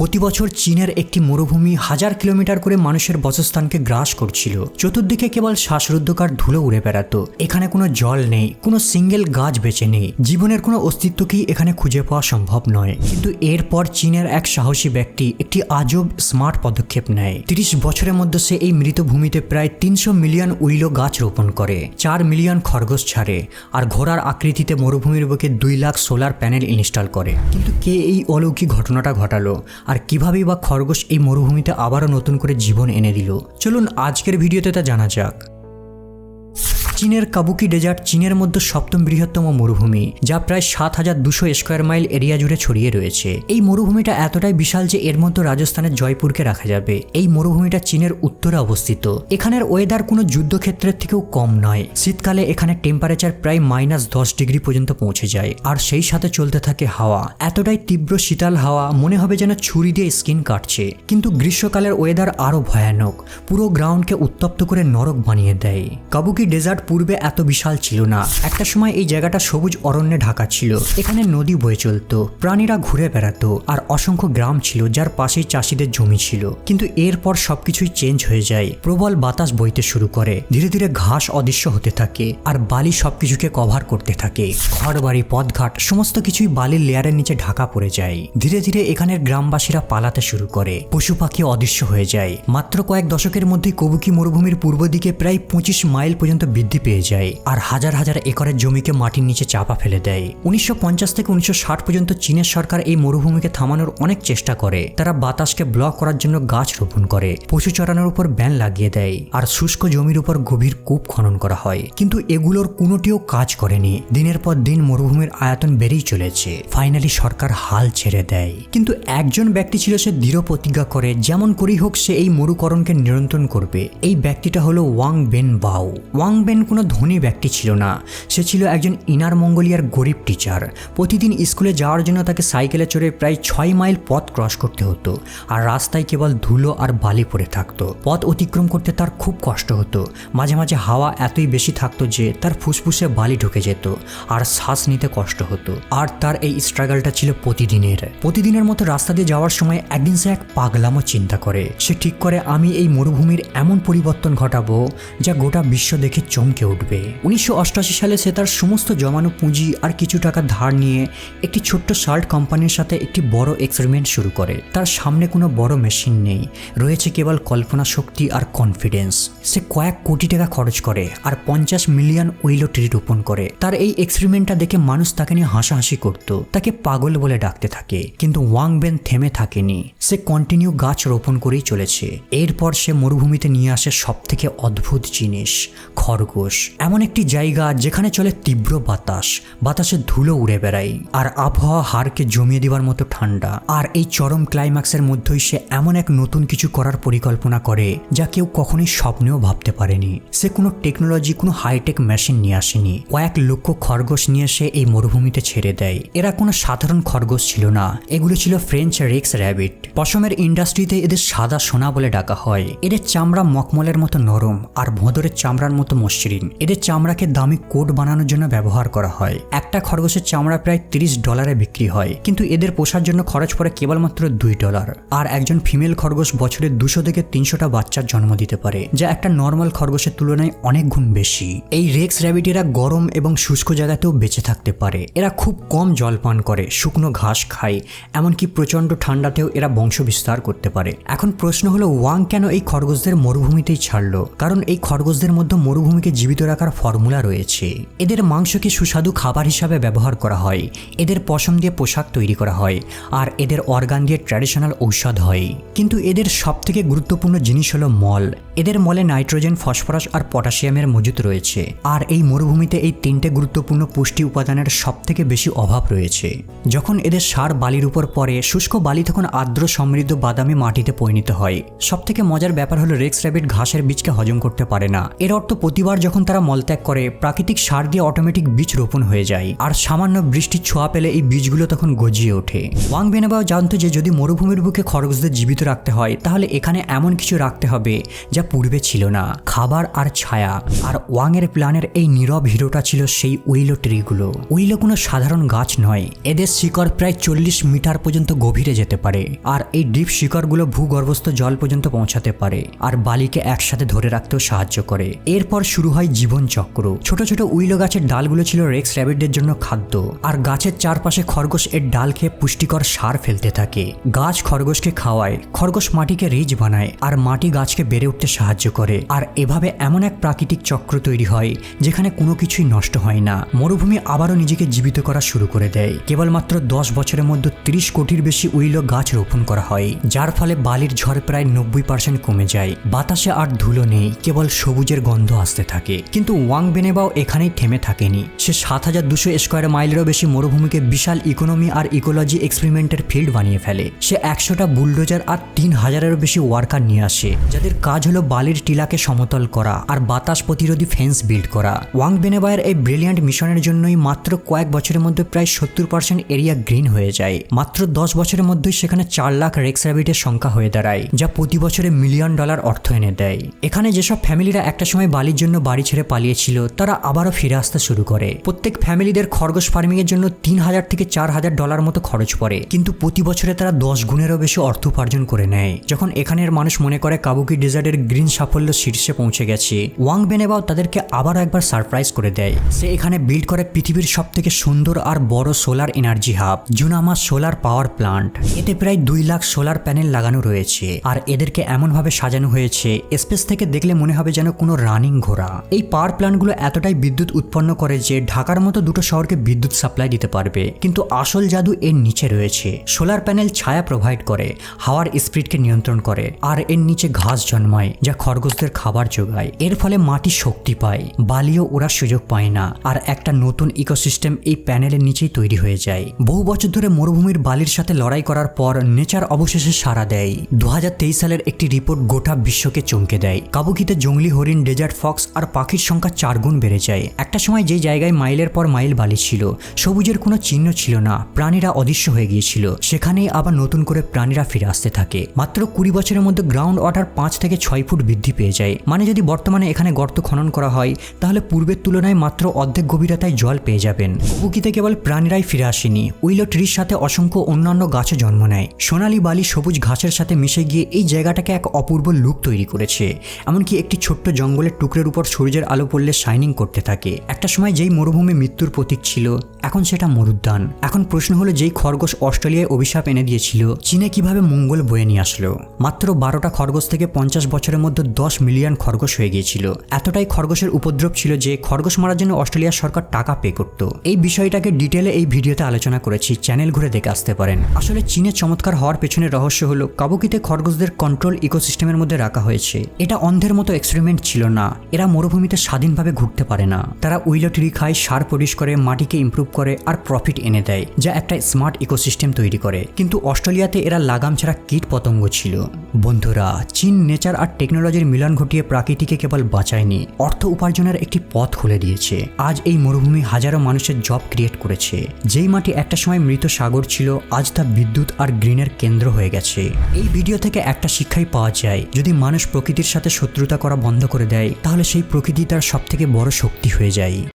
প্রতি বছর চীনের একটি মরুভূমি হাজার কিলোমিটার করে মানুষের বাসস্থানকে গ্রাস করছিল। চতুর্দিকে কেবল শ্বাসরুদ্ধকার ধুলো উড়ে বেড়াতো। এখানে কোনো জল নেই, কোনো সিঙ্গেল গাছ বেঁচে নেই। জীবনের কোনো অস্তিত্বকেই এখানে খুঁজে পাওয়া সম্ভব নয়। কিন্তু এরপর চীনের এক সাহসী ব্যক্তি একটি আজব স্মার্ট পদক্ষেপ নেয়। তিরিশ বছরের মধ্যে সে এই মৃত ভূমিতে প্রায় তিনশো মিলিয়ন উইলো গাছ রোপণ করে, চার মিলিয়ন খরগোশ ছাড়ে আর ঘোড়ার আকৃতিতে মরুভূমির বুকে দুই লাখ সোলার প্যানেল ইনস্টল করে। কিন্তু কে এই অলৌকিক ঘটনাটা ঘটালো? আর কিভাবেই বা খরগোশ এই মরুভূমিতে আবারও নতুন করে জীবন এনে দিল। চলুন আজকের ভিডিওতে তা জানা যাক। চীনের কাবুকি ডেজার্ট চীনের মধ্যে সপ্তম বৃহত্তম মরুভূমি, যা প্রায় সাত হাজার দুশো স্কোয়ার মাইল এরিয়া জুড়ে ছড়িয়ে রয়েছে। এই মরুভূমিটা এতটাই বিশাল যে এর মধ্যে রাজস্থানের জয়পুরকে রাখা যাবে। এই মরুভূমিটা চীনের উত্তরে অবস্থিত। এখানের ওয়েদার কোনো যুদ্ধক্ষেত্রের থেকেও কম নয়। শীতকালে এখানে টেম্পারেচার প্রায় মাইনাস দশ ডিগ্রি পর্যন্ত পৌঁছে যায়, আর সেই সাথে চলতে থাকে হাওয়া। এতটাই তীব্র শীতল হাওয়া, মনে হবে যেন ছুরি দিয়ে স্কিন কাটছে। কিন্তু গ্রীষ্মকালের ওয়েদার আরও ভয়ানক। পুরো গ্রাউন্ডকে উত্তপ্ত করে নরক বানিয়ে দেয়। কাবুকি ডেজার্ট পূর্বে এত বিশাল ছিল না। একটা সময় এই জায়গাটা সবুজ অরণ্যে ঢাকা ছিল। এখানে নদী বয়ে চলতো। প্রাণীরা ঘুরে বেড়াতো আর অসংখ্য গ্রাম ছিল যার পাশেই চাষিদের জমি ছিল। কিন্তু এরপর সবকিছুই চেঞ্জ হয়ে যায়। প্রবল বাতাস বইতে শুরু করে। ধীরে ধীরে ঘাস অদৃশ্য হতে থাকে আর বালি সবকিছুকে কভার করতে থাকে। ঘর বাড়ি পথঘাট, সমস্ত কিছুই বালির লেয়ারের নিচে ঢাকা পড়ে যায়। ধীরে ধীরে এখানের গ্রামবাসীরা পালাতে শুরু করে। পশু পাখি অদৃশ্য হয়ে যায়। মাত্র কয়েক দশকের মধ্যে কবুকি মরুভূমির পূর্ব দিকে প্রায় পঁচিশ মাইল পর্যন্ত বৃদ্ধি পেয়ে যায় আর হাজার হাজার একরের জমিকে মাটির নিচে চাপা ফেলে দেয়। উনিশশো পঞ্চাশ থেকে উনিশশো ষাট পর্যন্ত চীনের সরকার এই মরুভূমিকে থামানোর অনেক চেষ্টা করে। তারা বাতাসকে ব্লক করার জন্য গাছ রোপণ করে, পশু চড়ানোর উপর ব্যান লাগিয়ে দেয় আর শুষ্ক জমির উপর গভীর কূপ খনন করা হয়। কিন্তু এগুলোর কোনোটিও কাজ করেনি। দিনের পর দিন মরুভূমির আয়তন বেড়েই চলেছে। ফাইনালি সরকার হাল ছেড়ে দেয়। কিন্তু একজন ব্যক্তি ছিল সে দৃঢ় প্রতিজ্ঞা করে, যেমন করেই হোক সে এই মরুকরণকে নিয়ন্ত্রণ করবে। এই ব্যক্তিটা হলো Wang Ben Bao Wang Ben কোনো ধনী ব্যক্তি ছিল না। সে ছিল একজন ইনার মঙ্গোলিয়ার গরিব টিচার প্রতিদিন স্কুলে যাওয়ার জন্য তাকে সাইকেলে চড়ে প্রায় ছয় মাইল পথ ক্রস করতে হতো আর রাস্তায় কেবল ধুলো আর বালি পড়ে থাকতো। পথ অতিক্রম করতে তার খুব কষ্ট হতো। মাঝে মাঝে হাওয়া এতই বেশি থাকতো যে তার ফুসফুসে বালি ঢুকে যেত আর শ্বাস নিতে কষ্ট হতো। আর তার এই স্ট্রাগলটা ছিল প্রতিদিনের। প্রতিদিনের মতো রাস্তা দিয়ে যাওয়ার সময় একদিন সে এক পাগলামো চিন্তা করে। সে ঠিক করে, আমি এই মরুভূমির এমন পরিবর্তন ঘটাবো যা গোটা বিশ্ব দেখে চমকে উঠবে। উনিশশো সালে সে তার সমস্ত জমানো পুঁজি আর কিছু টাকা ধার নিয়ে একটি ছোট্ট সাল্ট কোম্পানির সাথে একটি বড় এক্সপেরিমেন্ট শুরু করে। তার সামনে কোনো বড় মেশিন নেই। রয়েছে কেবল কল্পনা শক্তি আর কনফিডেন্স সে কয়েক কোটি টাকা খরচ করে আর পঞ্চাশ মিলিয়ন উইলো ট্রি রোপণ করে। তার এই এক্সপেরিমেন্টটা দেখে মানুষ তাকে নিয়ে হাসাহাসি করত। তাকে পাগল বলে ডাকতে থাকে। কিন্তু ওয়াং বেন থেমে থাকেনি। সে কন্টিনিউ গাছ রোপণ করেই চলেছে। এরপর সে মরুভূমিতে নিয়ে আসে সব থেকে অদ্ভুত জিনিস খরগোশ এমন একটি জায়গা যেখানে চলে তীব্র বাতাস। বাতাসে ধুলো উড়ে বেড়ায়। আর আবহাওয়া হারকে জমিয়ে দেওয়ার মতো ঠান্ডা। আর এই চরম ক্লাইম্যাক্সের মধ্যেই সে এমন এক নতুন কিছু করার পরিকল্পনা করে, যা কেউ কখনোই স্বপ্নেও ভাবতে পারেনি। সে কোনো টেকনোলজি কোনো হাইটেক মেশিন নিয়ে আসেনি। কয়েক লক্ষ খরগোশ নিয়ে সে এই মরুভূমিতে ছেড়ে দেয়। এরা কোনো সাধারণ খরগোশ ছিল না। এগুলো ছিল ফ্রেঞ্চ রেক্স র্যাবিট পশমের ইন্ডাস্ট্রিতে এদের সাদা সোনা বলে ডাকা হয়। এদের চামড়া মকমলের মতো নরম। আর ভোঁদরের চামড়ার মতো মসৃণ। এদের চামড়াকে দামি কোট বানানোর জন্য ব্যবহার করা হয়। একটা খরগোশের চামড়া প্রায় তিরিশ ডলারে বিক্রি হয়। কিন্তু এদের পোষার জন্য খরচ পড়ে কেবলমাত্র দুই ডলার। আর একজন ফিমেল খরগোশ বছরে দুশো থেকে তিনশোটা বাচ্চার জন্ম দিতে পারে, যা একটা নর্মাল খরগোশের তুলনায় অনেক গুণ বেশি। এই রেক্স র্যাবিটেরা গরম এবং শুষ্ক জায়গাতেও বেঁচে থাকতে পারে। এরা খুব কম জল পান করে, শুকনো ঘাস খায়, এমনকি প্রচণ্ড ঠান্ডাতেও এরা বংশ বিস্তার করতে পারে। এখন প্রশ্ন হলো, ওয়াং কেন এই খরগোশদের মরুভূমিতেই ছাড়লো? কারণ এই খরগোশদের মধ্যে মরুভূমিকে জীবিত রাখার ফর্মুলা রয়েছে। এদের মাংসকে সুস্বাদু খাবার হিসাবে ব্যবহার করা হয়। এদের পশম দিয়ে পোশাক তৈরি করা হয় আর এদের অর্গান দিয়ে ট্র্যাডিশনাল ঔষধ হয়। কিন্তু এদের সবথেকে গুরুত্বপূর্ণ জিনিস হলো মল। এদের মলে নাইট্রোজেন, ফসফরাস আর পটাশিয়ামের মজুত রয়েছে। আর এই মরুভূমিতে এই তিনটে গুরুত্বপূর্ণ পুষ্টি উপাদানের সবথেকে বেশি অভাব রয়েছে। যখন এদের সার বালির উপর পড়ে, শুষ্ক বালি তখন আর্দ্র সমৃদ্ধ বাদামি মাটিতে পরিণত হয়। সবথেকে মজার ব্যাপার হলো রেক্স র্যাবিট ঘাসের বীজকে হজম করতে পারে না। এর অর্থ প্রতিবার যখন তারা মলত্যাগ করে, প্রাকৃতিক সার দিয়ে অটোমেটিক বীজ রোপণ হয়ে যায়। আর সামান্য বৃষ্টির ছোঁয়া পেলে এই বীজগুলো তখন গজিয়ে ওঠে। ওয়াং বেনাবাও জানতো যে, যদি মরুভূমির বুকে খরগোশদের জীবিত রাখতে হয়, তাহলে এখানে এমন কিছু রাখতে হবে যা পূর্বে ছিল না। খাবার আর ছায়া। আর ওয়াং এর প্ল্যানের এই নীরব হিরোটা ছিল সেই উইলো ট্রিগুলো। উইলো কোনো সাধারণ গাছ নয়। এদের শিকড় প্রায় চল্লিশ মিটার পর্যন্ত গভীরে যেতে পারে। আর এই ডিপ শিকড়গুলো ভূগর্ভস্থ জল পর্যন্ত পৌঁছাতে পারে। আর বালিকে একসাথে ধরে রাখতেও সাহায্য করে। এরপর শুরু হয় জীবন চক্র। ছোট ছোট উইলো গাছের ডালগুলো ছিল রেক্স র্যাবিটদের জন্য খাদ্য। আর গাছের চারপাশে খরগোশ এর ডাল খেয়ে পুষ্টিকর সার ফেলতে থাকে। গাছ খরগোশকে খাওয়ায়, খরগোশ মাটিকে রিচ বানায়, আর মাটি গাছকে বেড়ে উঠতে সাহায্য করে। আর এভাবে এমন এক প্রাকৃতিক চক্র তৈরি হয়, যেখানে কোনো কিছুই নষ্ট হয় না। মরুভূমি আবারও নিজেকে জীবিত করা শুরু করে দেয়। কেবলমাত্র দশ বছরের মধ্যে ত্রিশ কোটির বেশি উইলো গাছ রোপণ করা হয়, যার ফলে বালির ঝড় প্রায় নব্বই পার্সেন্ট কমে যায়। বাতাসে আর ধুলো নেই, কেবল সবুজের গন্ধ আসতে থাকে। কিন্তু ওয়াং বেনেবাও এখানেই থেমে থাকেনি। সে সাত হাজার দুশো স্কোয়ার মাইলেরও বেশি মরুভূমিকে বিশাল ইকোনমি আর ইকোলজি এক্সপেরিমেন্টের ফিল্ড বানিয়ে ফেলে। সে একশোটা বুলডোজার আর তিন হাজারেরও বেশি ওয়ার্কার নিয়ে আসে, যাদের কাজ হলো বালির টিলাকে সমতল করা আর বাতাস প্রতিরোধী ফেন্স বিল্ড করা। ওয়াং বেনেবায়ের এই ব্রিলিয়ান্ট মিশনের জন্যই মাত্র কয়েক বছরের মধ্যে প্রায় সত্তর পার্সেন্ট এরিয়া গ্রিন হয়ে যায়। মাত্র দশ বছরের মধ্যেই সেখানে চার লাখ রেক্স র্যাবিটের সংখ্যা হয়ে দাঁড়ায়, যা প্রতি বছরে মিলিয়ন ডলার অর্থ এনে দেয়। এখানে যেসব ফ্যামিলিরা একটা সময় বালির জন্য বাড়ি ছেড়ে পালিয়েছিল, তারা আবারও ফিরে আসতে শুরু করে। প্রত্যেক ফ্যামিলিদের খরগোশ ফার্মিং এর জন্য তিন হাজার থেকে চার হাজার ডলার মতো খরচ পড়ে। কিন্তু প্রতি বছরে তারা দশ গুণেরও বেশি অর্থ উপার্জন করে নেয়। যখন এখানের মানুষ মনে করে কাবুকি ডেজার্টের গ্রিন সাফল্য শীর্ষে পৌঁছে গেছে, ওয়াং বেনেবাও তাদেরকে আবারও একবার সারপ্রাইজ করে দেয়। সে এখানে বিল্ড করে পৃথিবীর সব থেকে সুন্দর আর বড় সোলার এনার্জি হাব, জুনামা সোলার পাওয়ার প্লান্ট। এতে প্রায় দুই লাখ সোলার প্যানেল লাগানো রয়েছে। আর এদেরকে এমনভাবে সাজানো হয়েছে, স্পেস থেকে দেখলে মনে হবে যেন কোনো রানিং ঘোড়া। এই পাওয়ার প্ল্যান্টগুলো এতটাই বিদ্যুৎ উৎপন্ন করে যে ঢাকার মতো দুটো শহরকে বিদ্যুৎ সাপ্লাই দিতে পারবে। কিন্তু আসল জাদু এর নিচে রয়েছে। সোলার প্যানেল ছায়া প্রোভাইড করে, হাওয়ার স্পিডকে নিয়ন্ত্রণ করে, আর এর নিচে ঘাস জন্মায়, যা খরগোশদের খাবার যোগায়। এর ফলে মাটি শক্তি পায়, বালিও ওরা সুযোগ পায় না, আর একটা নতুন ইকোসিস্টেম এই প্যানেলের নিচেই তৈরি হয়ে যায়। বহু বছর ধরে মরুভূমির বালির সাথে লড়াই করার পর নেচার অবশেষে সাড়া দেয়। দু হাজার তেইশ সালের একটি রিপোর্ট গোটা বিশ্বকে চমকে দেয়। কাবুকিতে জঙ্গলি হরিণ ডেজার্ট ফক্স আর পাখির সংখ্যা চার গুণ বেড়ে যায়। একটা সময় যে জায়গায় মাইলের পর মাইল বালি ছিল, সবুজের কোনো চিহ্ন ছিল না, প্রাণীরা অদৃশ্য হয়ে গিয়েছিল। সেখানেই আবার নতুন করে প্রাণীরা ফিরে আসতে থাকে। মাত্র কুড়ি বছরের মধ্যে গ্রাউন্ড ওয়াটার পাঁচ থেকে ছয় ফুট বৃদ্ধি পেয়ে যায়। মানে যদি বর্তমানে এখানে গর্ত খনন করা হয়, তাহলে পূর্বের তুলনায় মাত্র অর্ধেক গভীরতায় জল পেয়ে যাবেন। কুকিতে কেবল প্রাণীরাই ফিরে আসেনি। উইলো ট্রির সাথে অসংখ্য অন্যান্য গাছও জন্ম নেয়। সোনালি বালি সবুজ ঘাসের সাথে মিশে গিয়ে এই জায়গাটাকে এক অপূর্ব লুক তৈরি করেছে। এমনকি একটি ছোট্ট জঙ্গলের টুকরের উপর সূর্যের আলো পড়লে শাইনিং করতে থাকে। একটা সময় যেই মরুভূমি মৃত্যুর প্রতীক ছিল, এখন সেটা মরুদ্যান। এখন প্রশ্ন হলো যেই খরগোশ অস্ট্রেলিয়ায় অভিশাপ এনে দিয়েছিল, চীনে কীভাবে মঙ্গল বয়ে নিয়ে আসলো? মাত্র বারোটা খরগোশ থেকে পঞ্চাশ বছরের মধ্যে দশ মিলিয়ন খরগোশ হয়ে গিয়েছিল। এতটাই খরগোশের উপদ্রব ছিল যে খরগোশ মারার জন্য অস্ট্রেলিয়ার সরকার টাকা পে করত। এই বিষয়টাকে ডিটেলে এই ভিডিওতে আলোচনা করেছি, চ্যানেল ঘুরে দেখে আসতে পারেন। আসলে চীনের চমৎকার হওয়ার পেছনে রহস্য হলো কাবুকিতে খরগোশদের কন্ট্রোল ইকোসিস্টেমের মধ্যে রাখা হয়েছে। এটা অন্ধের মতো এক্সপেরিমেন্ট ছিল না। এরা মরুভূমিতে স্বাধীনভাবে ঘুরতে পারে না। তারা ট্রি খায়, সার পরিশ করে, মাটিকে ইমপ্রুভ করে আর প্রফিট এনে দেয়, যা একটা স্মার্ট ইকোসিস্টেম তৈরি করে। কিন্তু অস্ট্রেলিয়াতে এরা লাগাম ছাড়া কীট পতঙ্গ ছিল। বন্ধুরা, চীন, নেচার আর টেকনোলজির মিলন ঘটিয়ে প্রাকৃতিকে কেবল বাঁচায়নি, অর্থ উপার্জনের একটি পথ খুলে দিয়েছে। আজ এই মরুভূমি হাজারো মানুষের জব ক্রিয়েট করেছে। যেই মাটি একটা সময় মৃত সাগর ছিল, আজ তা বিদ্যুৎ আর গ্রিনের কেন্দ্র হয়ে গেছে। এই ভিডিও থেকে একটা শিক্ষাই পাওয়া যায়, যদি মানুষ প্রকৃতির সাথে শত্রুতা করা বন্ধ করে দেয়, তাহলে সেই প্রকৃতি তার সবথেকে বড় শক্তি হয়ে যায়।